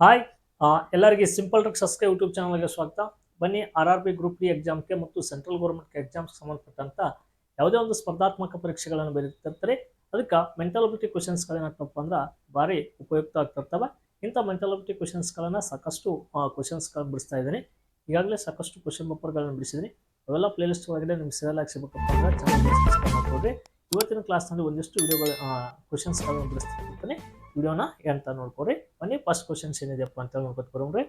Hi ಎಲ್ಲರಿಗೆ simple trick subscribe YouTube ಚಾನಲ್ಗೆ ಸ್ವಾಗತ. ಬನ್ನಿ R R B group D ಎಕ್ಸಾಮ್ಗೆ ಮತ್ತು ಸೆಂಟ್ರಲ್ ಗೌರ್ಮೆಂಟ್ ಎಕ್ಸಾಮ್ಸ್ ಸಂಬಂಧಪಟ್ಟಂತ ಯಾವುದೇ ಒಂದು ಸ್ಪರ್ಧಾತ್ಮಕ ಪರೀಕ್ಷೆಗಳನ್ನು ಬರೀತಿರ್ತಾರೆ. ಅದಕ್ಕೆ ಮೆಂಟಲ್ ಅಬಿಲಿಟಿ ಕ್ವಶನ್ಸ್ಗಳೇನಾಗ್ತಪ್ಪ ಅಂದ್ರೆ ಭಾರಿ ಉಪಯುಕ್ತ ಆಗ್ತಿರ್ತವೆ. ಇಂಥ ಮೆಂಟಲ್ ಅಬಿಲಿಟಿ ಕ್ವಶನ್ಸ್ಗಳನ್ನು ಸಾಕಷ್ಟು ಕ್ವಶನ್ಸ್ಗಳನ್ನು ಬಿಡಿಸ್ತಾ ಇದ್ದೀನಿ. ಈಗಾಗಲೇ ಸಾಕಷ್ಟು ಕ್ವಶನ್ ಪೇಪರ್ಗಳನ್ನು ಬಿಡಿಸಿದ್ದೀನಿ. ಅವೆಲ್ಲ ಪ್ಲೇಲಿಸ್ಟ್ ಒಳಗಡೆ ನಿಮ್ಗೆ ಸೇರಲಾಗಿ ಸಿಗಬೇಕಪ್ಪ ಅಂದ್ರೆ ಚಾನಲ್ ಮಾಡ್ಕೊಡ್ರಿ ಇವತ್ತಿನ ಕ್ಲಾಸ್ನಲ್ಲಿ ಒಂದಿಷ್ಟು ವಿಡಿಯೋಗಳು ಕ್ವಶನ್ಸ್ಗಳನ್ನು ಬಿಡಿಸ್ತಿರ್ತೀನಿ ವಿಡಿಯೋನ ಎಂತ ನೋಡ್ಕೊರಿ ಬನ್ನಿ ಫಸ್ಟ್ ಕ್ವಶನ್ಸ್ ಏನಿದೆಯಪ್ಪ ಅಂತ ನೋಡ್ಕೊತ ಬರೋಣ್ರಿ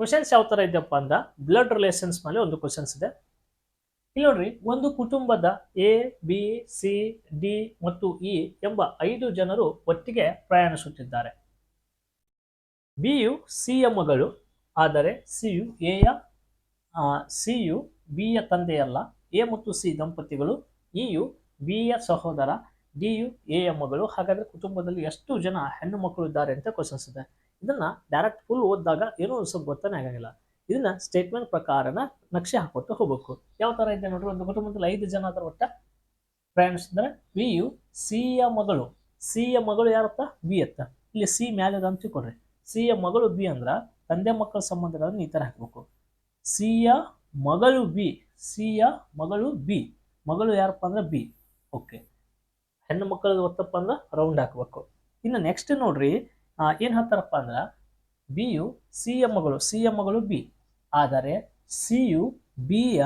ಕ್ವಶನ್ಸ್ ಯಾವ ಥರ ಇದೆಯಪ್ಪ ಅಂದ? ಬ್ಲಡ್ ರಿಲೇಷನ್ಸ್ ಮೇಲೆ ಒಂದು ಕ್ವಶನ್ಸ್ ಇದೆ. ಇಲ್ಲಿ ನೋಡ್ರಿ, ಒಂದು ಕುಟುಂಬದ ಎ ಬಿ ಸಿ ಡಿ ಮತ್ತು ಇ ಎಂಬ ಐದು ಜನರು ಒಟ್ಟಿಗೆ ಪ್ರಯಾಣಿಸುತ್ತಿದ್ದಾರೆ. ಬಿಯು ಸಿಯ ಮಗಳು, ಆದರೆ ಸಿಯು ಎಯ ಸಿಯು ಬಿಯ ತಂದೆಯಲ್ಲ. ಎ ಮತ್ತು ಸಿ ದಂಪತಿಗಳು ಇ ಯು ಬಿ ಬಿಯ ಸಹೋದರ ಡಿಯು ಎ ಮಗಳು, ಹಾಗಾದರೆ ಕುಟುಂಬದಲ್ಲಿ ಎಷ್ಟು ಜನ ಹೆಣ್ಣು ಮಕ್ಕಳು ಇದ್ದಾರೆ ಅಂತ ಕ್ವಶನ್ಸ್ ಇದೆ. ಇದನ್ನ ಡೈರೆಕ್ಟ್ ಫುಲ್ ಓದಿದಾಗ ಏನೋ ಸ್ವಲ್ಪ ಗೊತ್ತಾನೆ ಆಗಂಗಿಲ್ಲ. ಇದನ್ನ ಸ್ಟೇಟ್ಮೆಂಟ್ ಪ್ರಕಾರನ ನಕ್ಷೆ ಹಾಕೊಟ್ಟು ಹೋಗ್ಬೇಕು. ಯಾವ ಥರ ಇದೆ ನೋಡ್ರಿ, ಒಂದು ಕುಟುಂಬದಲ್ಲಿ ಐದು ಜನ ಅದರ ಒಟ್ಟ. ಪ್ರಯಾಣಿಸಿದ್ರೆ ವಿ ಯು ಸಿ ಯ ಮಗಳು. ಸಿ ಯ ಮಗಳು ಯಾರತ್ತ? ಬಿ ಅತ್ತ ಇಲ್ಲಿ ಸಿ ಮ್ಯಾಲೆ ಅದ ಅಂತ ತಿಳ್ಕೊಡ್ರಿ ಸಿಯ ಮಗಳು ಬಿ ಅಂದ್ರೆ ತಂದೆ ಮಕ್ಕಳ ಸಂಬಂಧಗಳನ್ನು ಈ ತರ ಹಾಕ್ಬೇಕು. ಯ ಮಗಳು ಬಿ ಸಿ ಯ ಮಗಳು ಬಿ ಮಗಳು ಯಾರಪ್ಪ ಅಂದ್ರೆ ಬಿ ಓಕೆ ಹೆಣ್ಣು ಮಕ್ಕಳದ್ದು ಗೊತ್ತಪ್ಪ ಅಂದ್ರೆ ರೌಂಡ್ ಹಾಕ್ಬೇಕು. ಇನ್ನು ನೆಕ್ಸ್ಟ್ ನೋಡ್ರಿ ಏನು ಹೇಳ್ತಾರಪ್ಪ ಅಂದ್ರೆ ಬಿ ಯು ಸಿ ಎಮ್ಗಳು ಸಿ ಎಮ್ಗಳು ಬಿ ಆದರೆ ಸಿ ಯು ಬಿ ಯ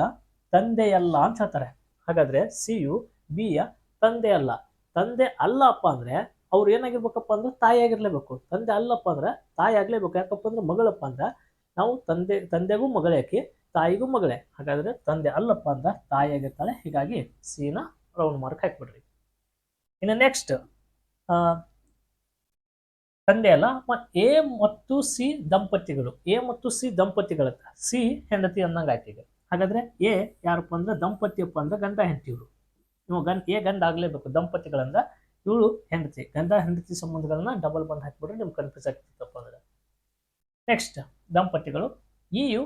ತಂದೆಯಲ್ಲ ಅಂತ ಹೇಳ್ತಾರೆ. ಹಾಗಾದ್ರೆ ಸಿ ಯು ಬಿ ಯ ತಂದೆ ಅಲ್ಲ ತಂದೆ ಅಲ್ಲಪ್ಪ ಅಂದ್ರೆ ಅವ್ರು ಏನಾಗಿರ್ಬೇಕಪ್ಪ ಅಂದ್ರೆ ತಾಯಿ ಆಗಿರ್ಲೇಬೇಕು. ತಂದೆ ಅಲ್ಲಪ್ಪ ಅಂದ್ರೆ ತಾಯಿ ಆಗ್ಲೇಬೇಕು. ಯಾಕಪ್ಪ ಅಂದ್ರೆ ಮಗಳಪ್ಪ ಅಂದ್ರೆ ನಾವು ತಂದೆ, ತಂದೆಗೂ ಮಗಳೇ ಆಕಿ, ತಾಯಿಗೂ ಮಗಳೇ. ಹಾಗಾದ್ರೆ ತಂದೆ ಅಲ್ಲಪ್ಪ ಅಂದ್ರೆ ತಾಯಿ ಆಗಿರ್ತಾಳೆ. ಹೀಗಾಗಿ ಸಿನ ರೌಂಡ್ ಮಾರ್ಕ್ ಹಾಕ್ಬಿಡ್ರಿ. ಇನ್ನು ನೆಕ್ಸ್ಟ್ ತಂದೆ ಅಲ್ಲ ಎ ಮತ್ತು ಸಿ ದಂಪತಿಗಳು. ಎ ಮತ್ತು ಸಿ ದಂಪತಿಗಳತ್ತ. ಸಿ ಹೆಂಡತಿ ಅಂದಂಗೆ ಈಗ. ಹಾಗಾದ್ರೆ ಎ ಯಾರಪ್ಪ ಅಂದ್ರೆ ದಂಪತಿಯಪ್ಪ ಅಂದ್ರೆ ಗಂಡ ಹೆಂಡತಿಯವರು. ಇವು ಗಂಡ, ಎ ಗಂಡ ಆಗ್ಲೇಬೇಕು, ದಂಪತಿಗಳಂದ ಇವಳು ಹೆಂಡತಿ. ಗಂಡ ಹೆಂಡತಿ ಸಂಬಂಧಗಳನ್ನ ಡಬಲ್ ಬಂದ್ ಹಾಕಿಬಿಟ್ರೆ ನಿಮ್ಗೆ ಕನ್ಫ್ಯೂಸ್ ಆಗ್ತಿತ್ತಪ್ಪ ಅಂದ್ರೆ. ನೆಕ್ಸ್ಟ್ ದಂಪತಿಗಳು. ಇಯು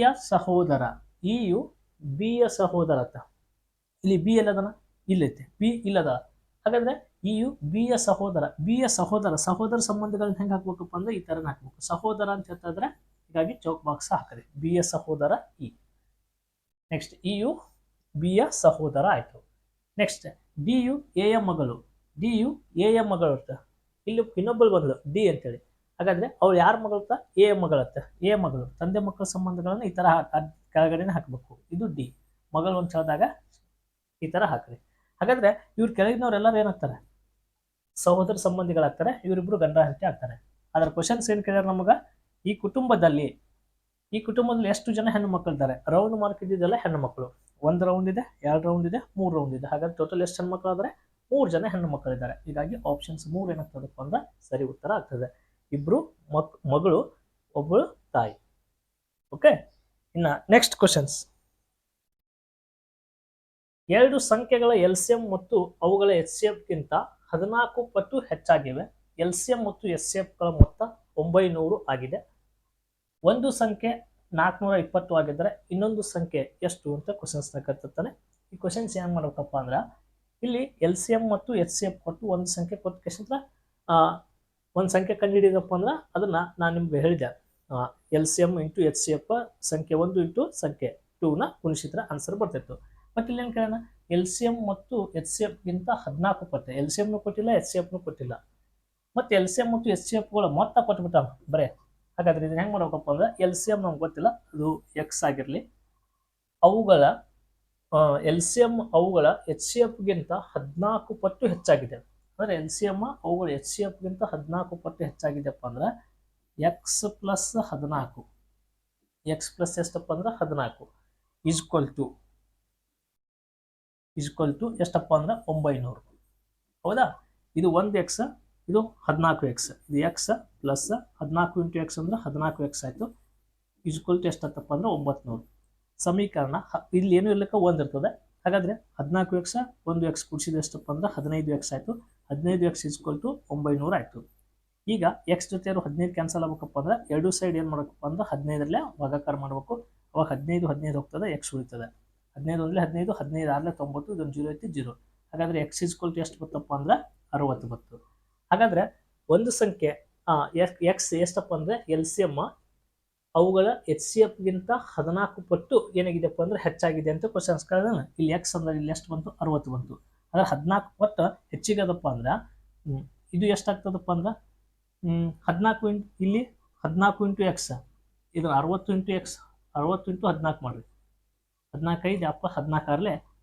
ಯ ಸಹೋದರ. ಇಯು ಯ ಸಹೋದರ ಇಲ್ಲಿ ಬಿ ಎಲ್ಲದನ? ಇಲ್ಲೈತೆ. ಬಿ ಇಲ್ಲದ. ಹಾಗಾದ್ರೆ ಬಿ ಎ ಸಹೋದರ, ಬಿ ಯ ಸಹೋದರ ಸಹೋದರ ಸಂಬಂಧಗಳನ್ನ ಹೆಂಗೆ ಹಾಕ್ಬೇಕಪ್ಪ ಅಂದ್ರೆ ಈ ಥರನ ಹಾಕ್ಬೇಕು. ಸಹೋದರ ಅಂತ ಹೇಳ್ತಾದ್ರೆ ಹೀಗಾಗಿ ಚೌಕ್ ಬಾಕ್ಸ್ ಹಾಕ್ರಿ ಯ ಸಹೋದರ ಇ ನೆಕ್ಸ್ಟ್ ಇ ಯು, ಬಿ ಯ ಸಹೋದರ ಆಯ್ತು. ನೆಕ್ಸ್ಟ್ ಡಿ ಯು, ಎ ಯ ಮಗಳು. ಡಿ ಯು, ಎ ಯ ಮಗಳು ಅಂತ ಇಲ್ಲಿ ಇನ್ನೊಬ್ಬಳು ಬಂದಳು ಡಿ ಅಂತೇಳಿ. ಹಾಗಾದ್ರೆ ಅವ್ರು ಯಾರ ಮಗಳತ್ತ ಎ ಮಗಳತ್ತ ಎ ಮಗಳು. ತಂದೆ ಮಕ್ಕಳ ಸಂಬಂಧಗಳನ್ನು ಈ ಅದ್ ಕೆಳಗಡೆನೆ ಹಾಕಬೇಕು. ಇದು ಡಿ. ಮಗಳು ಅಂತ ಹೇಳಿದಾಗ ಈ ತರ ಹಾಕ್ರಿ. ಹಾಗಾದ್ರೆ ಇವ್ರ ಕೆಳಗಿನವರೆಲ್ಲರೂ ಏನಾಗ್ತಾರೆ? ಸಹೋದರ ಸಂಬಂಧಿಗಳಾಗ್ತಾರೆ, ಇವರಿಬ್ರು ಗಂಡ ಹೆಂಡತಿ ಆಗ್ತಾರೆ. ಅದರ ಕ್ವಶನ್ಸ್ ಏನು ಕೇಳ್ಯಾರ ನಮಗ? ಈ ಕುಟುಂಬದಲ್ಲಿ ಈ ಕುಟುಂಬದಲ್ಲಿ ಎಷ್ಟು ಜನ ಹೆಣ್ಣು ಮಕ್ಕಳಿದ್ದಾರೆ ರೌಂಡ್ ಮಾರ್ಕ್ ಇದ್ದಿದ್ದೆಲ್ಲ ಹೆಣ್ಣು ಮಕ್ಕಳು ಒಂದು ರೌಂಡ್ ಇದೆ, ಎರಡು ರೌಂಡ್ ಇದೆ, ಮೂರು ರೌಂಡ್ ಇದೆ. ಹಾಗಾದ್ರೆ ಟೋಟಲ್ ಎಷ್ಟು ಹೆಣ್ಣು ಮಕ್ಕಳು ಆದರೆ ಮೂರು ಜನ ಹೆಣ್ಣು ಮಕ್ಕಳಿದ್ದಾರೆ ಹೀಗಾಗಿ ಆಪ್ಷನ್ಸ್ ಮೂರು ಏನಾಗ್ತದಪ್ಪ ಅಂದ್ರೆ ಸರಿ ಉತ್ತರ ಆಗ್ತದೆ. ಇಬ್ರು ಮಕ್, ಮಗಳು ಒಬ್ಬಳು ತಾಯಿ. ಓಕೆ ಇನ್ನ ನೆಕ್ಸ್ಟ್ ಕ್ವಶನ್ಸ್ ಎರಡು ಸಂಖ್ಯೆಗಳ ಎಲ್ ಸಿ ಎಂ ಮತ್ತು ಅವುಗಳ ಎಚ್ ಸಿ ಎಫ್ಗಿಂತ ಹದಿನಾಲ್ಕು ಪಟ್ಟು ಹೆಚ್ಚಾಗಿವೆ. ಎಲ್ ಸಿ ಎಂ ಮತ್ತು ಎಸ್ ಸಿ ಎಫ್ಗಳ ಮೊತ್ತ ಒಂಬೈನೂರು ಆಗಿದೆ. ಒಂದು ಸಂಖ್ಯೆ ನಾಲ್ಕುನೂರ ಇಪ್ಪತ್ತು ಆಗಿದ್ದರೆ ಇನ್ನೊಂದು ಸಂಖ್ಯೆ ಎಷ್ಟು ಅಂತ ಕ್ವಶನ್ಸ್ನ ಕರ್ತಿರ್ತಾನೆ ಈ ಕ್ವಶನ್ಸ್ ಏನು ಮಾಡ್ಬೇಕಪ್ಪ ಅಂದ್ರೆ, ಇಲ್ಲಿ ಎಲ್ ಸಿ ಎಂ ಮತ್ತು ಎಚ್ ಸಿ ಎಫ್ ಕೊಟ್ಟು ಒಂದು ಸಂಖ್ಯೆ ಕೊಟ್ಟು ಕೇಶಂತ್ರ ಒಂದು ಸಂಖ್ಯೆ ಕಂಡುಹಿಡಿದಪ್ಪ ಅಂದ್ರೆ ಅದನ್ನ ನಾನು ನಿಮ್ಗೆ ಹೇಳಿದೆ. L C M into H C F ಸಂಖ್ಯೆ ಒಂದು ಇಂಟು ಸಂಖ್ಯೆ ಟೂನ ಗುಣಿಸಿದ್ರೆ ಆನ್ಸರ್ ಬರ್ತಿತ್ತು. ಬಟ್ ಇಲ್ಲಿ ಏನು ಕೇಳೋಣ? ಎಲ್ ಸಿ ಎಂ ಮತ್ತು ಎಚ್ ಸಿ ಎಫ್ಗಿಂತ ಹದಿನಾಲ್ಕು ಪಟ್ಟೆ ಎಲ್ ಸಿ ಎಮ್ನು ಕೊಟ್ಟಿಲ್ಲ ಎಚ್ ಸಿ ಎಫ್ನು ಕೊಟ್ಟಿಲ್ಲ. ಮತ್ತು ಎಲ್ ಸಿ ಎಂ ಮತ್ತು ಎಚ್ ಸಿ ಎಫ್ಗಳ ಮೊತ್ತ ಕೊಟ್ಬಿಟ್ಟ ಬರೇ. ಹಾಗಾದ್ರೆ ಇದನ್ನ ಹೆಂಗೆ ಮಾಡ್ಬೇಕಪ್ಪ ಅಂದ್ರೆ ಎಲ್ ಸಿ ಎಂ ನಮ್ಗೆ ಗೊತ್ತಿಲ್ಲ, ಅದು ಎಕ್ಸ್ ಆಗಿರಲಿ. ಅವುಗಳ ಎಲ್ ಸಿ ಎಂ ಅವುಗಳ ಎಚ್ ಸಿ ಎಫ್ಗಿಂತ ಹದಿನಾಲ್ಕು ಪಟ್ಟು ಹೆಚ್ಚಾಗಿದೆ. ಅಂದರೆ ಎಲ್ ಸಿ ಎಂ ಅವುಗಳ ಎಚ್ ಸಿ ಎಫ್ಗಿಂತ ಹದಿನಾಲ್ಕು ಪಟ್ಟು ಹೆಚ್ಚಾಗಿದೆಯಪ್ಪ ಅಂದ್ರೆ ಎಕ್ಸ್ ಪ್ಲಸ್ ಹದಿನಾಲ್ಕು. ಎಕ್ಸ್ ಪ್ಲಸ್ ಎಷ್ಟಪ್ಪ ಅಂದ್ರೆ ಹದಿನಾಲ್ಕು. ಈಜ್ವಲ್ ಟು ಈಜ್ವಲ್ ಟು ಎಷ್ಟಪ್ಪ ಅಂದ್ರೆ ಒಂಬೈನೂರು. ಹೌದಾ? ಇದು ಒಂದು ಎಕ್ಸ್ ಇದು ಹದಿನಾಲ್ಕು ಎಕ್ಸ್ ಇದು ಎಕ್ಸ್ ಪ್ಲಸ್ ಹದಿನಾಲ್ಕು ಇಂಟು ಎಕ್ಸ್ ಅಂದ್ರೆ ಹದಿನಾಲ್ಕು ಎಕ್ಸ್ ಆಯಿತು. ಇಸ್ಕ್ವಲ್ ಟು ಎಷ್ಟಾಗ್ತಪ್ಪ ಅಂದ್ರೆ ಒಂಬತ್ತು ಸಮೀಕರಣ ಇಲ್ಲಿ ಏನು ಇರ್ಲಿಕ್ಕೆ ಒಂದು ಇರ್ತದೆ? ಹಾಗಾದ್ರೆ ಹದಿನಾಲ್ಕು ಎಕ್ಸ್ ಒಂದು ಎಕ್ಸ್ ಕುಡಿಸಿದ ಎಷ್ಟಪ್ಪ ಅಂದ್ರೆ ಹದಿನೈದು ಎಕ್ಸ್ ಆಯಿತು. ಹದಿನೈದು ಎಕ್ಸ್ ಈಜ್ವಲ್ ಟು ಒಂಬೈನೂರು ಆಯಿತು. ಈಗ ಎಕ್ಸ್ ಜೊತೆ ಹದಿನೈದು ಕ್ಯಾನ್ಸಲ್ ಆಗ್ಬೇಕಪ್ಪ ಅಂದ್ರೆ ಎರಡು ಸೈಡ್ ಏನು ಮಾಡಬೇಕಪ್ಪ ಅಂದ್ರೆ ಹದಿನೈದರಲ್ಲೇ ಭಾಗಾಕಾರ ಮಾಡಬೇಕು. ಅವಾಗ ಹದಿನೈದು ಹದಿನೈದು ಹೋಗ್ತದೆ ಎಕ್ಸ್ ಉಳಿತದೆ. ಹದಿನೈದು ಅಂದರೆ ಹದಿನೈದು ಹದಿನೈದು ಆರಲೇ ತೊಂಬತ್ತು, ಇದೊಂದು ಜೀರೋ ಐತಿ, ಜೀರೋ. ಹಾಗಾದ್ರೆ ಎಕ್ಸ್ ಇಸ್ ಟು ಎಷ್ಟು ಬತ್ತಪ್ಪ ಅಂದ್ರೆ ಅರವತ್ತು ಬತ್ತು. ಹಾಗಾದ್ರೆ ಒಂದು ಸಂಖ್ಯೆ ಎಕ್ಸ್ ಎಷ್ಟಪ್ಪ ಅಂದರೆ ಎಲ್ ಸಿ ಎಂ ಅವುಗಳ ಎಚ್ ಸಿ ಎಫ್ಗಿಂತ ಹದಿನಾಲ್ಕು ಪಟ್ಟು ಏನಾಗಿದೆಪ್ಪ ಅಂದ್ರೆ ಹೆಚ್ಚಾಗಿದೆ ಅಂತ ಕ್ವಶನ್ಸ್ ಕೇಳಿದಾನೆ ಇಲ್ಲಿ ಎಕ್ಸ್ ಅಂದ್ರೆ ಇಲ್ಲಿ ಎಷ್ಟು ಬಂತು? ಅರವತ್ತು ಬಂತು. ಅಂದರೆ ಹದಿನಾಲ್ಕು ಪಟ್ಟು ಹೆಚ್ಚಿಗೆ ಅದಪ್ಪ ಅಂದ್ರೆ ಇದು ಎಷ್ಟಾಗ್ತದಪ್ಪ ಅಂದ್ರೆ ಹದಿನಾಲ್ಕು ಇಂಟು ಇಲ್ಲಿ ಹದಿನಾಲ್ಕು ಇಂಟು ಎಕ್ಸ್ ಇದು ಅರವತ್ತು ಇಂಟು ಎಕ್ಸ್ ಅರವತ್ತು ಇಂಟು ಹದಿನಾಲ್ಕು ಮಾಡಿರಿ ಹದಿನಾಲ್ಕೈದು ಅಪ್ಪ ಹದಿನಾಲ್ಕಾರಲೆ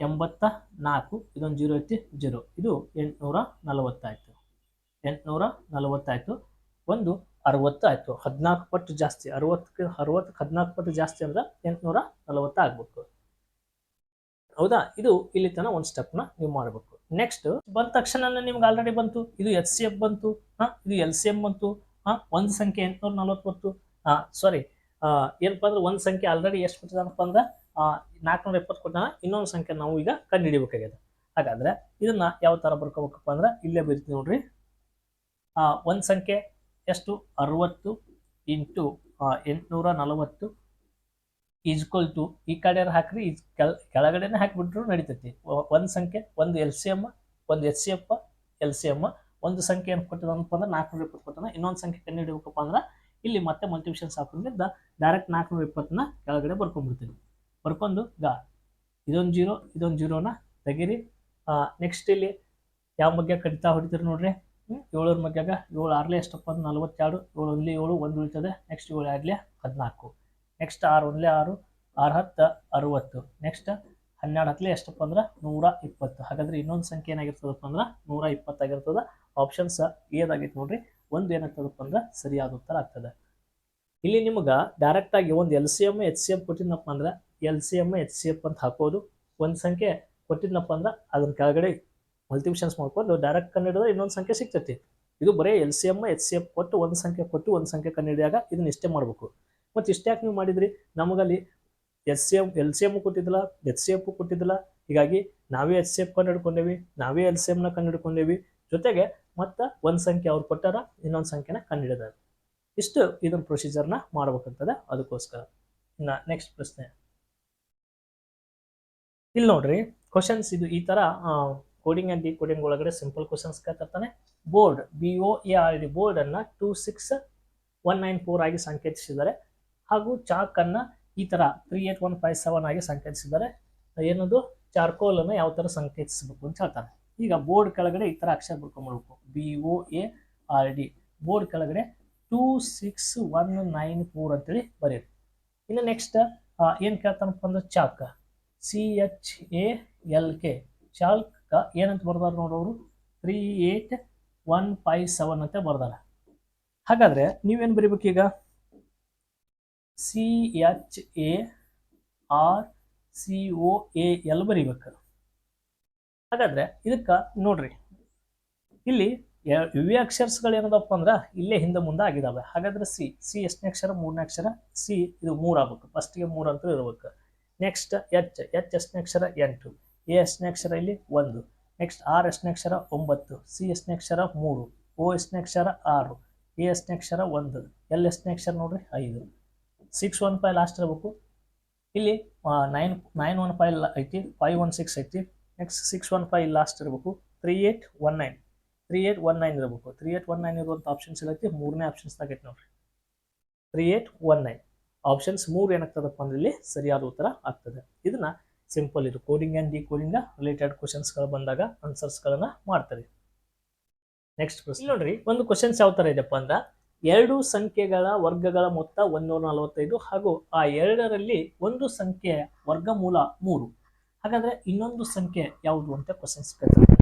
ಎಂಬತ್ತ ನಾಲ್ಕು, ಇದೊಂದು ಜೀರೋ ಐತಿ, ಜೀರೋ. ಇದು ಎಂಟುನೂರ ನಲವತ್ತಾಯಿತು. ಎಂಟುನೂರ ನಲವತ್ತಾಯಿತು. ಒಂದು, ಅರವತ್ತು ಆಯಿತು. ಹದಿನಾಲ್ಕು ಪಟ್ಟು ಜಾಸ್ತಿ. ಅರವತ್ತಕ್ಕೆ ಅರವತ್ತಕ್ಕೆ ಹದಿನಾಲ್ಕು ಪಟ್ಟು ಜಾಸ್ತಿ ಅಂದ್ರೆ ಎಂಟುನೂರ ನಲವತ್ತು ಆಗ್ಬೇಕು. ಹೌದಾ? ಇದು ಇಲ್ಲಿ ತನಕ ಒಂದು ಸ್ಟೆಪ್ನ ನೀವು ಮಾಡಬೇಕು. ನೆಕ್ಸ್ಟ್ ಬಂದ ತಕ್ಷಣ ನಿಮ್ಗೆ ಆಲ್ರೆಡಿ ಬಂತು. ಇದು ಎಚ್ ಸಿ ಎಫ್ ಬಂತು. ಹಾಂ? ಇದು ಎಲ್ ಸಿ ಎಂ ಬಂತು. ಹಾಂ? ಒಂದು ಸಂಖ್ಯೆ ಎಂಟುನೂರ ನಲವತ್ತು ಬಂತು. ಹಾಂ? ಸಾರಿ ಏನಪ್ಪ ಅಂದ್ರೆ ಒಂದು ಸಂಖ್ಯೆ ಆಲ್ರೆಡಿ ಎಷ್ಟು ಕೊಟ್ಟಿದಾನಪ್ಪ ಅಂದ್ರೆ ನಾಲ್ಕುನೂರ ಎಪ್ಪತ್ತು ಕೊಟ್ಟಾನ ಇನ್ನೊಂದು ಸಂಖ್ಯೆ ನಾವು ಈಗ ಕಂಡುಹಿಡಿಬೇಕಾಗಿದೆ ಹಾಗಾದ್ರೆ ಇದನ್ನ ಯಾವ ಥರ ಬರ್ಕೋಬೇಕಪ್ಪ ಅಂದ್ರೆ ಇಲ್ಲೇ ಬರೀತೀವಿ ನೋಡ್ರಿ. ಒಂದು ಸಂಖ್ಯೆ ಎಷ್ಟು? ಅರವತ್ತು ಇಂಟು ಎಂಟುನೂರ ನಲವತ್ತು ಈಜ್ಕೊಲ್ ಟು, ಈ ಕಡೆ ಹಾಕ್ರಿ, ಈ ಕೆಳ, ಕೆಳಗಡೆನೆ ಹಾಕಿಬಿಟ್ರು ನಡೀತೈತಿ. ಒಂದು ಸಂಖ್ಯೆ, ಒಂದು ಎಲ್ ಸಿ ಎಂ, ಒಂದು S C F, L C M. ಒಂದು ಸಂಖ್ಯೆ ಏನು ಕೊಟ್ಟಿದಾನಪ್ಪ ಅಂದ್ರೆ ನಾಲ್ಕುನೂರ ಇಪ್ಪತ್ತು ಕೊಟ್ಟಾನ ಇನ್ನೊಂದು ಸಂಖ್ಯೆ ಕಂಡು ಹಿಡಿಬೇಕಪ್ಪ ಅಂದ್ರೆ ಇಲ್ಲಿ ಮತ್ತೆ ಮಲ್ಟಿವಿಷನ್ ಹಾಕೋದ್ರಿಂದ ಡೈರೆಕ್ಟ್ ನಾಲ್ಕುನೂರ ಇಪ್ಪತ್ತನ್ನ ಕೆಳಗಡೆ ಬರ್ಕೊಂಡ್ಬಿಡ್ತೀನಿ. ಬರ್ಕೊಂಡು ಗ ಇದೊಂದು ಜೀರೋ ಇದೊಂದು ಜೀರೋನ ತೆಗೀರಿ. ನೆಕ್ಸ್ಟ್ ಇಲ್ಲಿ ಯಾವ ಬಗ್ಗೆ ಕಡಿತಾ ಹೊಡಿತೀರಿ ನೋಡ್ರಿ. ಏಳರ ಮಗ್ಯಾಗ ಏಳು ಆರ್ಲೆ ಎಷ್ಟಪ್ಪ ಅಂದ್ರೆ ನಲ್ವತ್ತೆರಡು, ಏಳು ಒಂದ್ಲಿ ಏಳು, ಒಂದು ಉಳಿತದೆ. ನೆಕ್ಸ್ಟ್ ಏಳು ಆರ್ಲೆ ಹದಿನಾಲ್ಕು. ನೆಕ್ಸ್ಟ್ ಆರು ಒಂದ್ಲೆ ಆರು ಆರು ಹತ್ತು, ಅರುವತ್ತು. ನೆಕ್ಸ್ಟ್ ಹನ್ನೆರಡು ಹತ್ತಲೆ ಎಷ್ಟಪ್ಪ ಅಂದ್ರೆ ನೂರ ಇಪ್ಪತ್ತು. ಹಾಗಾದ್ರೆ ಇನ್ನೊಂದು ಸಂಖ್ಯೆ ಏನಾಗಿರ್ತದಪ್ಪ ಅಂದ್ರೆ ನೂರ ಇಪ್ಪತ್ತಾಗಿರ್ತದ. ಆಪ್ಷನ್ಸ್ ಏದಾಗೈತೆ ನೋಡ್ರಿ. ಒಂದು ಏನಾಗ್ತದಪ್ಪ ಅಂದ್ರೆ ಸರಿಯಾದ ಉತ್ತರ ಆಗ್ತದೆ. ಇಲ್ಲಿ ನಿಮ್ಗೆ ಡೈರೆಕ್ಟಾಗಿ ಒಂದು L C M H C F ಕೊಟ್ಟಿದ್ನಪ್ಪ ಅಂದ್ರೆ L C M H C F ಅಂತ ಹಾಕೋದು. ಒಂದು ಸಂಖ್ಯೆ ಕೊಟ್ಟಿದ್ನಪ್ಪ ಅಂದ್ರೆ ಅದನ್ನ ಕೆಳಗಡೆ ಮಲ್ಟಿಪ್ಷನ್ಸ್ ಮಾಡ್ಕೊಂಡು ಡೈರೆಕ್ಟ್ ಕಂಡಿಡಿದ್ರೆ ಇನ್ನೊಂದು ಸಂಖ್ಯೆ ಸಿಗ್ತೈತಿ. ಇದು ಬರೀ L C M H C F ಕೊಟ್ಟು ಒಂದು ಸಂಖ್ಯೆ ಕೊಟ್ಟು ಒಂದು ಸಂಖ್ಯೆ ಕಂಡುಹಿಡಿಯಾಗ ಇದನ್ನ ಇಷ್ಟೇ ಮಾಡಬೇಕು. ಮತ್ತು ಇಷ್ಟ್ಯಾಕೆ ನೀವು ಮಾಡಿದ್ರಿ? ನಮಗಲ್ಲಿ S C M L C M ಕೊಟ್ಟಿದ್ದಿಲ್ಲ H C F ಕೊಟ್ಟಿದ್ದಿಲ್ಲ. ಹೀಗಾಗಿ ನಾವೇ ಎಚ್ ಸಿ ಎಫ್ ಕಂಡು ಹಿಡ್ಕೊಂಡೇವಿ, ನಾವೇ ಎಲ್ ಸಿ ಎಮ್ನ ಕಂಡು ಹಿಡ್ಕೊಂಡೇವಿ. ಜೊತೆಗೆ ಮತ್ತು ಒಂದು ಸಂಖ್ಯೆ ಅವ್ರು ಕೊಟ್ಟಾರ, ಇನ್ನೊಂದು ಸಂಖ್ಯೆನ ಕಂಡುಹಿಡಿದಾರ ಇಷ್ಟು ಇದನ್ನು ಪ್ರೊಸೀಜರ್ನ ಮಾಡ್ಬೇಕಂತದೆ ಅದಕ್ಕೋಸ್ಕರ. ಇನ್ನು ನೆಕ್ಸ್ಟ್ ಪ್ರಶ್ನೆ. ಇಲ್ಲಿ ನೋಡ್ರಿ ಕ್ವಶನ್ಸ್ ಇದು ಈ ಥರ ಕೋಡಿಂಗ್ ಆ್ಯಂಡ್ ಡಿ ಕೋಡಿಂಗ್ ಒಳಗಡೆ simple questions ಕೇಳ್ತಿರ್ತಾನೆ. Board B O A R D ಬೋರ್ಡನ್ನು two six one nine four ಆಗಿ ಸಂಕೇತಿಸಿದ್ದಾರೆ. ಹಾಗೂ ಚಾಕನ್ನು ಈ ಥರ three eight one five seven ಆಗಿ ಸಂಕೇತಿಸಿದ್ದಾರೆ. ಏನದು? ಚಾರ್ಕೋಲನ್ನು ಯಾವ ಥರ ಸಂಕೇತಿಸಬೇಕು ಅಂತ ಹೇಳ್ತಾರೆ ಈಗ ಬೋರ್ಡ್ ಕೆಳಗಡೆ ಈ ಥರ ಅಕ್ಷರ ಬರ್ಕೊಂಡ್ಬಿಡ್ಬೇಕು. B O A R D board ಕೆಳಗಡೆ two six one nine four ಅಂತೇಳಿ ಬರೀರಿ ಇನ್ನು ನೆಕ್ಸ್ಟ್ ಏನು ಕೇಳ್ತಾನಪ್ಪ ಅಂದ್ರೆ chalk C H A L K ಚಾಲ್ಕ ಏನಂತ ಬರ್ದಾರ ನೋಡೋರು three eight one five seven ಅಂತ ಬರ್ದಾರ. ಹಾಗಾದ್ರೆ ನೀವೇನು ಈಗ? C H A R C O A L ಬರಿಬೇಕು. ಹಾಗಾದ್ರೆ ಇದಕ್ಕೆ ನೋಡ್ರಿ. ಇಲ್ಲಿ ಇವೆ ಅಕ್ಷರಗಳು ಏನದಪ್ಪ ಅಂದ್ರೆ ಇಲ್ಲೇ ಹಿಂದೆ ಮುಂದೆ ಆಗಿದಾವೆ. ಹಾಗಾದ್ರೆ ಸಿ ಸಿ ಎಷ್ಟನೇ ಅಕ್ಷರ, ಮೂರನೇ ಅಕ್ಷರ, ಸಿ ಇದು ಮೂರು ಆಗ್ಬೇಕು. ಫಸ್ಟಿಗೆ ಮೂರು ಅಂತ ಇರ್ಬೇಕು. ನೆಕ್ಸ್ಟ್ ಎಚ್ ಎಚ್ ಎಷ್ಟನೇ ಅಕ್ಷರ ಎಂಟು. ಎ ಎಷ್ಟನೇ ಅಕ್ಷರ ಇಲ್ಲಿ ಒಂದು. ನೆಕ್ಸ್ಟ್ ಆರ್ ಎಷ್ಟನೇ ಅಕ್ಷರ ಒಂಬತ್ತು. ಸಿ ಎಷ್ಟನೇ ಅಕ್ಷರ ಮೂರು. ಓ ಎಷ್ಟನೇ ಅಕ್ಷರ ಆರು. ಎ ಎಷ್ಟನೇ ಅಕ್ಷರ ಒಂದು. ಎಲ್ ಎಷ್ಟನೇ ಅಕ್ಷರ ನೋಡ್ರಿ ಐದು. ಸಿಕ್ಸ್ ಒನ್ ಫೈವ್ ಲಾಸ್ಟ್ ಇರಬೇಕು. ಇಲ್ಲಿ ನೈನ್ ನೈನ್ ಒನ್ ಫೈವ್ ಐತಿ ಫೈವ್ ಒನ್ ಸಿಕ್ಸ್ ಐತಿ. Next six one five last ಇರಬೇಕು. Three eight one nine three eight one nine ಇರಬೇಕು. ತ್ರೀ ಏಟ್ ಒನ್ ನೈನ್ ಇರುವಂಥ ಆಪ್ಷನ್ಸ್ ಐತಿ ಮೂರನೇ ಆಪ್ಷನ್ಸ್ ಐತಿ ನೋಡ್ರಿ. Three eight one nine options ಮೂರು ಏನಾಗ್ತದಪ್ಪ ಅಂದ್ರೆ ಇಲ್ಲಿ ಸರಿಯಾದ ಉತ್ತರ ಆಗ್ತದೆ. ಇದನ್ನ ಸಿಂಪಲ್ ಇದು coding and decoding related ಕ್ವಶನ್ಸ್ಗಳು ಬಂದಾಗ ಆನ್ಸರ್ಸ್ಗಳನ್ನು ಮಾಡ್ತಾರೆ. ನೆಕ್ಸ್ಟ್ ಪ್ರಶ್ನೆ. ನೋಡ್ರಿ, ಒಂದು ಕ್ವಶನ್ಸ್ ಯಾವ ಥರ ಇದೆಪ್ಪ ಅಂದ್ರೆ ಎರಡು ಸಂಖ್ಯೆಗಳ ವರ್ಗಗಳ ಮೊತ್ತ ಒಂದೂರ ನಲವತ್ತೈದು ಹಾಗೂ ಆ ಎರಡರಲ್ಲಿ ಒಂದು ಸಂಖ್ಯೆಯ ವರ್ಗಮೂಲ ಮೂರು. ಹಾಗಾದ್ರೆ ಇನ್ನೊಂದು ಸಂಖ್ಯೆ ಯಾವುದು ಅಂತ ಕ್ವಶನ್ಸ್ ಕೇಳ್ತಾರೆ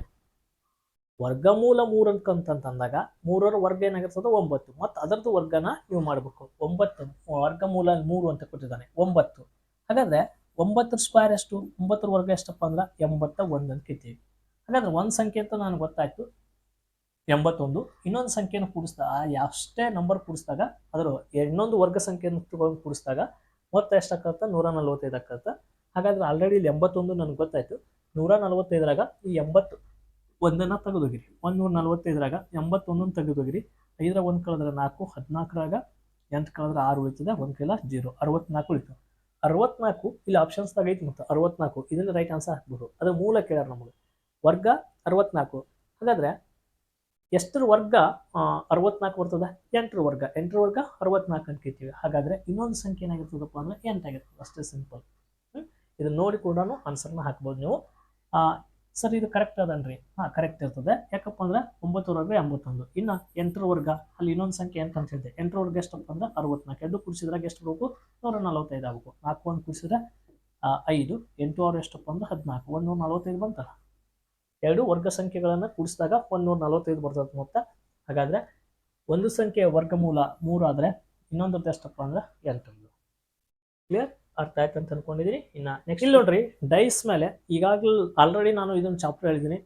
ವರ್ಗಮೂಲ ಮೂರು ಅಂದಾಗ ಮೂರರ ವರ್ಗ ಏನಾಗಿರ್ತದೆ? ಒಂಬತ್ತು. ಮತ್ತು ಅದರದ್ದು ವರ್ಗನ ನೀವು ಮಾಡಬೇಕು. ಒಂಬತ್ತು. ವರ್ಗಮೂಲ ಮೂರು ಅಂತ ಕೊಟ್ಟಿದ್ದಾನೆ. ಒಂಬತ್ತು. ಹಾಗಾದ್ರೆ ಒಂಬತ್ತರ ಸ್ಕ್ವೇರ್ ಎಷ್ಟು? ಒಂಬತ್ತರ ವರ್ಗ ಎಷ್ಟಪ್ಪ ಅಂದ್ರೆ ಎಂಬತ್ತ ಒಂದು ಅಂತ ಕೇಳ್ತೀವಿ. ಹಾಗಾದ್ರೆ ಒಂದು ಸಂಖ್ಯೆ ಅಂತ ನನಗೆ ಗೊತ್ತಾಯ್ತು. ಎಂಬತ್ತೊಂದು. ಇನ್ನೊಂದು ಸಂಖ್ಯೆಯನ್ನು ಕೂಡಿಸಿದಾಗ ಎಷ್ಟೇ ನಂಬರ್ ಕೂಡಿಸಿದಾಗ ಅದರ ಇನ್ನೊಂದು ವರ್ಗ ಸಂಖ್ಯೆಯನ್ನು ಕೂಡಿಸಿದಾಗ ಮೊತ್ತ ಎಷ್ಟಾಗತ್ತೆ ನೂರ ನಲ್ವತ್ತೈದು ಆಗತ್ತೆ ಹಾಗಾದ್ರೆ ಆಲ್ರೆಡಿ ಇಲ್ಲಿ ಎಂಬತ್ತೊಂದು ನನಗೆ ಗೊತ್ತಾಯ್ತು. ನೂರ ನಲ್ವತ್ತೈದರಾಗ ಈ ಎಂಬತ್ತು ಒಂದನ್ನು ತೆಗೆದೋಗಿರಿ. ಒಂದು ನೂರ ನಲ್ವತ್ತೈದರಾಗ ಎಂಬತ್ತೊಂದನ್ನು ತೆಗೆದೋಗಿರಿ. ಐದರ ಒಂದು ಕಳೆದ್ರೆ ನಾಲ್ಕು, ಹದಿನಾಲ್ಕರಾಗ ಎಂಟು ಕಳೆದ್ರೆ ಆರು ಉಳಿತದೆ, ಒಂದು ಕೈಲ ಜೀರೋ. ಅರವತ್ನಾಲ್ಕು ಉಳಿತು. ಅರವತ್ನಾಲ್ಕು ಇಲ್ಲಿ ಆಪ್ಷನ್ಸ್ದಾಗ ಐತಿ ಮತ್ತು. ಅರವತ್ನಾಲ್ಕು ಇದನ್ನ ರೈಟ್ ಆನ್ಸರ್ ಹಾಕ್ಬೋದು ಅದು ಮೂಲ ಕೇಳ್ಯಾರ ನಮಗೆ. ವರ್ಗ ಅರವತ್ನಾಲ್ಕು. ಹಾಗಾದ್ರೆ ಎಷ್ಟರ ವರ್ಗ ಅರವತ್ನಾಲ್ಕು ಬರ್ತದೆ? ಎಂಟರ ವರ್ಗ. ಎಂಟರ ವರ್ಗ ಅರವತ್ನಾಲ್ಕು ಅಂತ ಕೇಳ್ತೀವಿ. ಹಾಗಾದ್ರೆ ಇನ್ನೊಂದು ಸಂಖ್ಯೆ ಏನಾಗಿರ್ತದಪ್ಪ ಅಂದ್ರೆ ಎಂಟಾಗಿರ್ತದೆ ಅಷ್ಟೇ ಸಿಂಪಲ್ ಇದನ್ನ ನೋಡಿ ಕೂಡ ಆನ್ಸರ್ನ ಹಾಕ್ಬೋದು ನೀವು. ಸರ್, ಇದು ಕರೆಕ್ಟ್ ಅದನ್ರಿ. ಹಾಂ ಕರೆಕ್ಟ್ ಇರ್ತದೆ. ಯಾಕಪ್ಪ ಅಂದ್ರೆ ಒಂಬತ್ತರ ವರ್ಗ ಎಂಬತ್ತೊಂದು. ಇನ್ನು ಎಂಟರ ವರ್ಗ, ಅಲ್ಲಿ ಇನ್ನೊಂದು ಸಂಖ್ಯೆ ಎಂತ ಅಂತ ಹೇಳಿದೆ. ಎಂಟರ ವರ್ಗ ಎಷ್ಟಪ್ಪ ಅಂದ್ರೆ ಅರವತ್ನಾಲ್ಕು. ಎರಡು ಕುಡಿಸಿದ್ರಾಗ ಎಷ್ಟು ಬೇಕು? ನೂರ ನಲವತ್ತೈದು ಆಗಬೇಕು. ನಾಲ್ಕು, ಒಂದು ಕುಡಿಸಿದ್ರೆ ಐದು. ಎಂಟು ಆರು ಎಷ್ಟಪ್ಪ ಅಂದ್ರೆ ಹದಿನಾಲ್ಕು. ಒಂದು ನೂರ ನಲವತ್ತೈದು ಬಂತಲ್ಲ? ಎರಡು ವರ್ಗ ಸಂಖ್ಯೆಗಳನ್ನು ಕೂಡಿಸಿದಾಗ ಒಂದು ನೂರ ನಲವತ್ತೈದು ಬರ್ತದೆ ಮೊತ್ತ. ಹಾಗಾದ್ರೆ ಒಂದು ಸಂಖ್ಯೆಯ ವರ್ಗಮೂಲ ಮೂರು ಆದರೆ ಇನ್ನೊಂದ್ರದ್ದು ಎಷ್ಟಪ್ಪ ಅಂದ್ರೆ ಎಂಟು. ಕ್ಲಿಯರ್ ಅರ್ಥ ಆಯ್ತು ಅಂತ ಅನ್ಕೊಂಡಿದೀನಿ. ಇನ್ನ ನೆಕ್ಸ್ಟ್ ಇಲ್ಲಿ ನೋಡ್ರಿ ಡೈಸ್ ಮೇಲೆ ಈಗಾಗಲೇ ಆಲ್ರೆಡಿ ನಾನು ಇದೊಂದು ಚಾಪ್ಟರ್ ಹೇಳಿದ್ದೀನಿ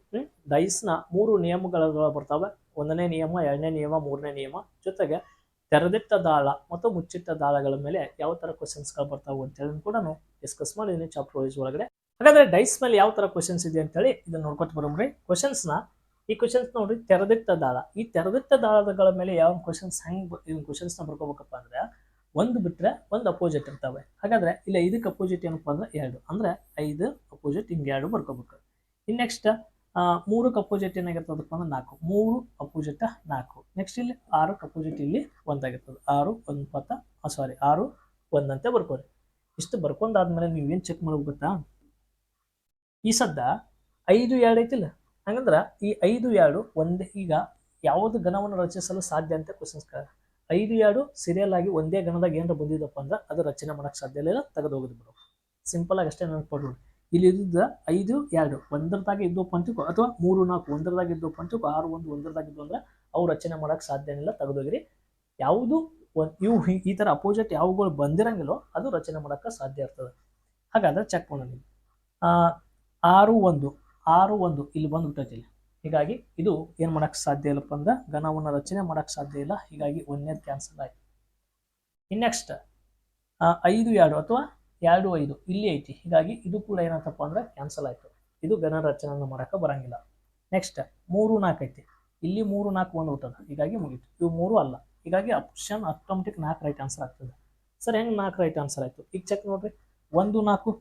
ಡೈಸ್ನ ಮೂರು ನಿಯಮಗಳು ಬರ್ತಾವೆ. ಒಂದನೇ ನಿಯಮ, ಎರಡನೇ ನಿಯಮ, ಮೂರನೇ ನಿಯಮ. ಜೊತೆಗೆ ತೆರೆದಿಟ್ಟ ದಾಳ ಮತ್ತು ಮುಚ್ಚಿಟ್ಟ ದಾಳಗಳ ಮೇಲೆ ಯಾವ ತರ ಕ್ವಶನ್ಸ್ಗಳು ಬರ್ತಾವೆ ಅಂತ ಹೇಳಿ ಕೂಡ ಡಿಸ್ಕಸ್ ಮಾಡಿದ್ದೀನಿ ಚಾಪ್ಟರ್ ವೈಸ್ ಒಳಗಡೆ. ಹಾಗಾದ್ರೆ ಡೈಸ್ ಮೇಲೆ ಯಾವ ತರ ಕ್ವಶನ್ಸ್ ಇದೆ ಅಂತೇಳಿ ಇದನ್ನ ನೋಡ್ಕೊತ ಬರೋಮ್ರಿ ಕ್ವಶನ್ಸ್ನ ಈ ಕ್ವಶನ್ಸ್ ನೋಡ್ರಿ, ತೆರೆದಿಟ್ಟ ದಾಳ. ಈ ತೆರೆದಿಟ್ಟ ದಾಳಗಳ ಮೇಲೆ ಯಾವ ಕ್ವಶನ್ಸ್ ಹೆಂಗ್ ಕ್ವಶನ್ಸ್ನ ಬರ್ಕೋಬೇಕಪ್ಪ ಅಂದ್ರೆ ಒಂದು ಬಿಟ್ಟರೆ ಒಂದು ಅಪೋಸಿಟ್ ಇರ್ತವೆ. ಹಾಗಾದ್ರೆ ಇಲ್ಲ ಇದಕ್ಕೆ ಅಪೋಸಿಟ್ ಏನಪ್ಪ ಅಂದ್ರೆ ಎರಡು. ಅಂದ್ರೆ ಐದು ಅಪೋಸಿಟ್ ಹಿಂಗೆ ಎರಡು ಬರ್ಕೋಬೇಕು. ಇನ್ ನೆಕ್ಸ್ಟ್ ಮೂರಕ್ಕೆ ಅಪೋಸಿಟ್ ಏನಾಗಿರ್ತದಪ್ಪ ಅಂದ್ರೆ ನಾಲ್ಕು. ಮೂರು ಅಪೋಸಿಟ್ ನಾಲ್ಕು. ನೆಕ್ಸ್ಟ್ ಇಲ್ಲಿ ಆರು ಅಪೋಸಿಟ್ ಇಲ್ಲಿ ಒಂದಾಗಿರ್ತದೆ ಆರು, ಒಂದು ಪತ್ತ ಸಾರಿ ಆರು ಒಂದಂತೆ ಬರ್ಕೋರಿ. ಇಷ್ಟು ಬರ್ಕೊಂಡಾದ್ಮೇಲೆ ನೀವು ಏನು ಚೆಕ್ ಮಾಡ್ಬೇಕು ಗೊತ್ತಾ? ಈ ಸದ್ದ ಐದು, ಎರಡು ಐತಿಲ್ಲ? ಹಂಗಂದ್ರೆ ಈ ಐದು, ಎರಡು ಒಂದೇ ಈಗ ಯಾವುದು ಗಣವನ್ನು ರಚಿಸಲು ಸಾಧ್ಯ ಅಂತ ಕ್ವಶನ್ಸ್ ಐದು ಎರಡು ಸೀರಿಯಲ್ ಆಗಿ ಒಂದೇ ಗಣದಾಗ ಏನಾರ ಬಂದಿದ್ದಪ್ಪ ಅಂದ್ರೆ ಅದು ರಚನೆ ಮಾಡಕ್ ಸಾಧ್ಯ ಇಲ್ಲ ತೆಗೆದು ಹೋಗುದು ಬಿಡು. ಸಿಂಪಲ್ ಆಗಿ ಅಷ್ಟೇ ನೆನಪಡ್ರಿ ಇಲ್ಲಿ ಇದ್ದ ಐದು, ಎರಡು, ಒಂದರದಾಗ ಇದ್ದು ಪಂಚಕು ಅಥವಾ ಮೂರು, ನಾಲ್ಕು, ಒಂದರದಾಗ ಇದ್ದು ಪಂಚಕು ಆರು, ಒಂದು, ಒಂದರದಾಗ ಇದ್ದು ಅಂದ್ರೆ ಅವು ರಚನೆ ಮಾಡಕ್ ಸಾಧ್ಯ ಇಲ್ಲ ತೆಗೆದೋಗಿರಿ ಯಾವುದು ಇವು ಈ ತರ ಅಪೋಸಿಟ್ ಯಾವುಗಳು ಬಂದಿರಂಗಿಲ್ಲೋ ಅದು ರಚನೆ ಮಾಡಕ್ಕೆ ಸಾಧ್ಯ ಇರ್ತದೆ. ಹಾಗಾದ್ರೆ ಚೆಕ್ ಮಾಡೋಣ. ಆರು, ಒಂದು ಆರು, ಒಂದು, ಇಲ್ಲಿ ಬಂದ್ಬಿಟ್ಟೈತಿ ಇಲ್ಲಿ. ಹೀಗಾಗಿ ಇದು ಏನು ಮಾಡಕ್ ಸಾಧ್ಯ ಇಲ್ಲಪ್ಪ ಅಂದ್ರೆ ಘನವನ್ನು ರಚನೆ ಮಾಡಕ್ ಸಾಧ್ಯ ಇಲ್ಲ. ಹೀಗಾಗಿ ಒಂದನೇದು ಕ್ಯಾನ್ಸಲ್ ಆಯ್ತು. ಇನ್ನು ನೆಕ್ಸ್ಟ್ ಐದು, ಎರಡು ಅಥವಾ ಎರಡು, ಐದು ಇಲ್ಲಿ ಐತಿ. ಹೀಗಾಗಿ ಇದು ಕೂಡ ಏನಂತಪ್ಪ ಅಂದ್ರೆ ಕ್ಯಾನ್ಸಲ್ ಆಯ್ತು. ಇದು ಘನ ರಚನೆಯನ್ನು ಮಾಡಕ್ಕೆ ಬರಂಗಿಲ್ಲ. ನೆಕ್ಸ್ಟ್ ಮೂರು, ನಾಲ್ಕು ಐತಿ. ಇಲ್ಲಿ ಮೂರು, ನಾಲ್ಕು ಒಂದು ಹುಟ್ಟದ ಹೀಗಾಗಿ ಮುಗೀತು. ಇವು ಮೂರು ಅಲ್ಲ. ಹೀಗಾಗಿ ಆಪ್ಷನ್ ಆಟೋಮೆಟಿಕ್ ನಾಲ್ಕು ರೈಟ್ ಆನ್ಸರ್ ಆಗ್ತದೆ. ಸರ್ ಹೆಂಗೆ ನಾಲ್ಕು ರೈಟ್ ಆನ್ಸರ್ ಆಯ್ತು? ಈಗ ಚೆಕ್ ನೋಡ್ರಿ. ಒಂದು, ನಾಲ್ಕು.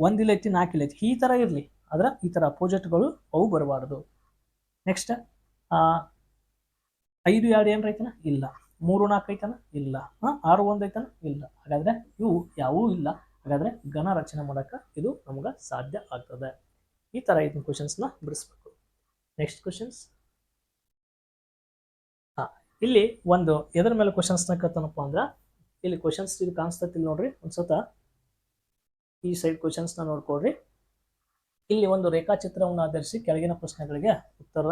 ಒಂದಿಲ್ಲ ಐತಿ ನಾಲ್ಕಿಲ್ಲ ಐತಿ. ಈ ಥರ ಇರಲಿ. ಆದ್ರೆ ಈ ಥರ ಅಪೋಜಿಟ್ಗಳು ಅವು ಬರಬಾರ್ದು. ನೆಕ್ಸ್ಟ್ ಐದು, ಎರಡು ಏನು ಐತನ? ಇಲ್ಲ. ಮೂರು, ನಾಲ್ಕು ಐತನ? ಇಲ್ಲ. ಆರು, ಒಂದು ಐತನ? ಇಲ್ಲ. ಹಾಗಾದ್ರೆ ಇವು ಯಾವೂ ಇಲ್ಲ. ಹಾಗಾದ್ರೆ ಘನ ರಚನೆ ಮೂಲಕ ಇದು ನಮ್ಗೆ ಸಾಧ್ಯ ಆಗ್ತದೆ. ಈ ಥರ ಐದು ಕ್ವಶನ್ಸ್ನ ಬಿಡಿಸ್ಬೇಕು. ನೆಕ್ಸ್ಟ್ ಕ್ವಶನ್ಸ್ ಹಾಂ, ಇಲ್ಲಿ ಒಂದು ಎದ್ರ ಮೇಲೆ ಕ್ವಶನ್ಸ್ನ ಕತ್ತನಪ್ಪ ಅಂದ್ರೆ, ಇಲ್ಲಿ ಕ್ವಶನ್ಸ್ ಇದು ಕಾಣಿಸ್ತಿಲ್ಲ ನೋಡ್ರಿ. ಒಂದ್ಸತ ಈ ಸೈಡ್ ಕ್ವಶನ್ಸ್ನ ನೋಡ್ಕೊಳ್ರಿ. ಇಲ್ಲಿ ಒಂದು ರೇಖಾಚಿತ್ರವನ್ನು ಆಧರಿಸಿ ಕೆಳಗಿನ ಪ್ರಶ್ನೆಗಳಿಗೆ ಉತ್ತರ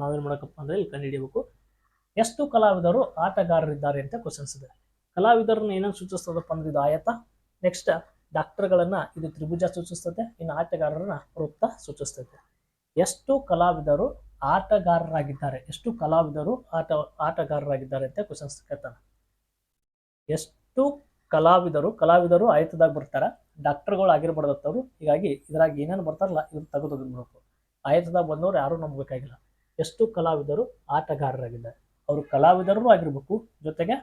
ನಾವೇನು ಮಾಡಕಪ್ಪ ಅಂದ್ರೆ ಇಲ್ಲಿ ಕಂಡುಹಿಡಿಯಬೇಕು ಎಷ್ಟು ಕಲಾವಿದರು ಆಟಗಾರರಿದ್ದಾರೆ ಅಂತ ಕ್ವಶನ್ಸ್ ಇದೆ. ಕಲಾವಿದರನ್ನ ಏನನ್ನು ಸೂಚಿಸ್ತದಪ್ಪ ಅಂದ್ರೆ ಇದು ಆಯತ ನೆಕ್ಸ್ಟ್ ಡಾಕ್ಟರ್ಗಳನ್ನ ಇದು ತ್ರಿಭುಜ ಸೂಚಿಸ್ತದೆ, ಇನ್ನು ಆಟಗಾರರನ್ನ ವೃತ್ತ ಸೂಚಿಸ್ತದೆ. ಎಷ್ಟು ಕಲಾವಿದರು ಆಟಗಾರರಾಗಿದ್ದಾರೆ, ಎಷ್ಟು ಕಲಾವಿದರು ಆಟ, ಆಟಗಾರರಾಗಿದ್ದಾರೆ ಅಂತ ಕ್ವಶನ್ಸ್ ಕೇಳ್ತಾನೆ. ಎಷ್ಟು ಕಲಾವಿದರು ಕಲಾವಿದರು ಆಯತದಾಗ ಬರ್ತಾರ ಡಾಕ್ಟರ್ಗಳು ಆಗಿರ್ಬಾರ್ದತ್ತವ್ರು ಹೀಗಾಗಿ ಇದ್ರಾಗ ಏನೇನು ಬರ್ತಾರಲ್ಲ, ಇವ್ರು ತೆಗೆದು ಬಿಡ್ಬೇಕು ಆಯತದಾಗ ಬಂದವರು ಯಾರು ನಂಬಬೇಕಾಗಿಲ್ಲ. ಎಷ್ಟು ಕಲಾವಿದರು ಆಟಗಾರರಾಗಿದ್ದಾರೆ. ಅವರು ಕಲಾವಿದರು ಆಗಿರ್ಬೇಕು, ಜೊತೆಗೆ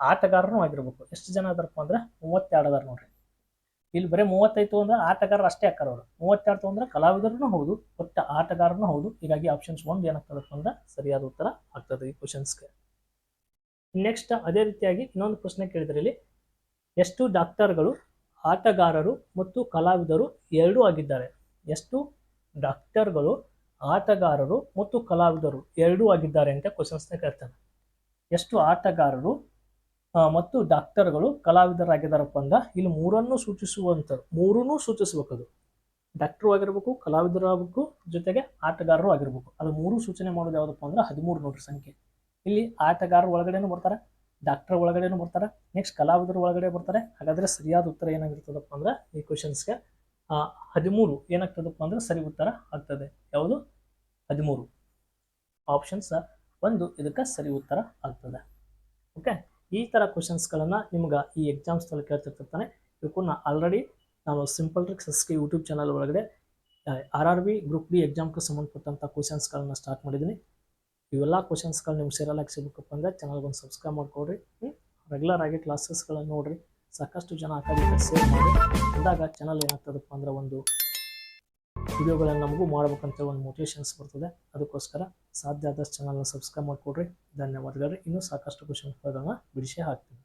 ಆಟಗಾರರೂ ಆಗಿರ್ಬೇಕು. ಎಷ್ಟು ಜನ ಅದಾರಪ್ಪ ಅಂದ್ರೆ ಮೂವತ್ತೆರಡು ಅದಾರ ನೋಡ್ರಿ. ಇಲ್ಲಿ ಬರೀ ಮೂವತ್ತೈದು ಅಂದ್ರೆ ಆಟಗಾರರು ಅಷ್ಟೇ ಹಾಕಾರ ಅವರು. ಮೂವತ್ತೆರಡು ಅಂದ್ರೆ ಕಲಾವಿದರೂ ಹೌದು, ಒಟ್ಟ ಆಟಗಾರನು ಹೌದು. ಹೀಗಾಗಿ ಆಪ್ಷನ್ಸ್ ಒಂದು ಏನಾಗ್ತದಪ್ಪ ಅಂದ್ರೆ ಸರಿಯಾದ ಉತ್ತರ ಆಗ್ತದೆ ಈ ಕ್ವಶನ್ಸ್ಗೆ ನೆಕ್ಸ್ಟ್ ಅದೇ ರೀತಿಯಾಗಿ ಇನ್ನೊಂದು ಪ್ರಶ್ನೆ ಕೇಳಿದ್ರೆ ಇಲ್ಲಿ. ಎಷ್ಟು ಡಾಕ್ಟರ್ಗಳು, ಆಟಗಾರರು ಮತ್ತು ಕಲಾವಿದರು ಎರಡೂ ಆಗಿದ್ದಾರೆ. ಎಷ್ಟು ಡಾಕ್ಟರ್ಗಳು, ಆಟಗಾರರು ಮತ್ತು ಕಲಾವಿದರು ಎರಡೂ ಆಗಿದ್ದಾರೆ ಅಂತ ಕ್ವಶನ್ಸ್ನ ಕೇಳ್ತಾನೆ. ಎಷ್ಟು ಆಟಗಾರರು ಮತ್ತು ಡಾಕ್ಟರ್ಗಳು ಕಲಾವಿದರಾಗಿದ್ದಾರಪ್ಪ ಅಂದ, ಇಲ್ಲಿ ಮೂರನ್ನು ಸೂಚಿಸುವಂತ ಮೂರನ್ನೂ ಅದು ಡಾಕ್ಟ್ರು ಆಗಿರ್ಬೇಕು ಕಲಾವಿದರು ಆಗಬೇಕು ಜೊತೆಗೆ ಆಟಗಾರರು ಆಗಿರ್ಬೇಕು. ಅದು ಮೂರು ಸೂಚನೆ ಮಾಡೋದು ಯಾವುದಪ್ಪ ಅಂದ್ರೆ ಹದಿಮೂರು ನೋಡ್ರಿ ಸಂಖ್ಯೆ. ಇಲ್ಲಿ ಆಟಗಾರರು ಒಳಗಡೆನೂ ಬರ್ತಾರೆ ಡಾಕ್ಟರ್ ಒಳಗಡೆನೂ ಬರ್ತಾರೆ ನೆಕ್ಸ್ಟ್ ಕಲಾವಿದರ ಒಳಗಡೆ ಬರ್ತಾರೆ. ಹಾಗಾದ್ರೆ ಸರಿಯಾದ ಉತ್ತರ ಏನಾಗಿರ್ತದಪ್ಪ ಅಂದ್ರೆ ಈ ಕ್ವಶನ್ಸ್ಗೆ ಹದಿಮೂರು ಏನಾಗ್ತದಪ್ಪ ಅಂದ್ರೆ ಸರಿ ಉತ್ತರ ಆಗ್ತದೆ. ಯಾವುದು? ಹದಿಮೂರು. ಆಪ್ಷನ್ಸ್ ಒಂದು, ಇದಕ್ಕೆ ಸರಿ ಉತ್ತರ ಆಗ್ತದೆ. ಓಕೆ ಈ ಥರ ಕ್ವಶನ್ಸ್ಗಳನ್ನು ನಿಮ್ಗೆ ಈ ಎಕ್ಸಾಮ್ಸ್ನಲ್ಲಿ ಕೇಳ್ತಿರ್ತಾನೆ ಇವಕ್ಕನ್ನ ಆಲ್ರೆಡಿ ನಾನು simple tricks S K YouTube channel ಒಳಗಡೆ R R B group D ಎಕ್ಸಾಮ್ಗೆ ಸಂಬಂಧಪಟ್ಟಂಥ ಕ್ವಶನ್ಸ್ಗಳನ್ನ ಸ್ಟಾರ್ಟ್ ಮಾಡಿದ್ದೀನಿ. ಇವೆಲ್ಲ ಕ್ವಶನ್ಸ್ಗಳು ನಿಮ್ಗೆ ಸೇರಲಾಗಿ ಸಿಗಬೇಕಪ್ಪ ಅಂದರೆ ಚಾನಲ್ಗೊಂದು ಸಬ್ಸ್ಕ್ರೈಬ್ ಮಾಡ್ಕೊಡ್ರಿ. ರೆಗ್ಯುಲರ್ ಆಗಿ ಕ್ಲಾಸಸ್ಗಳನ್ನು ನೋಡ್ರಿ. ಸಾಕಷ್ಟು ಜನ ಅಕಾಡೆಮಿಗೆ ಸೇರ್ ಮಾಡಿ. ಅಂದಾಗ ಚಾನಲ್ ಏನಾಗ್ತದಪ್ಪ ಅಂದ್ರೆ ಒಂದು ವಿಡಿಯೋಗಳನ್ನು ನಮಗೂ ಮಾಡ್ಬೇಕಂತ ಒಂದು ಮೋಟಿವೇಶನ್ಸ್ ಬರ್ತದೆ. ಅದಕ್ಕೋಸ್ಕರ ಸಾಧ್ಯ ಆದಷ್ಟು ಚಾನಲ್ನ ಸಬ್ಸ್ಕ್ರೈಬ್ ಮಾಡಿಕೊಡ್ರಿ. ಧನ್ಯವಾದಗಳು. ಇನ್ನೂ ಸಾಕಷ್ಟು ಕ್ವಶನ್ಸ್ಗಳನ್ನು ಬಿಡಿಸಿ ಹಾಕ್ತೀನಿ.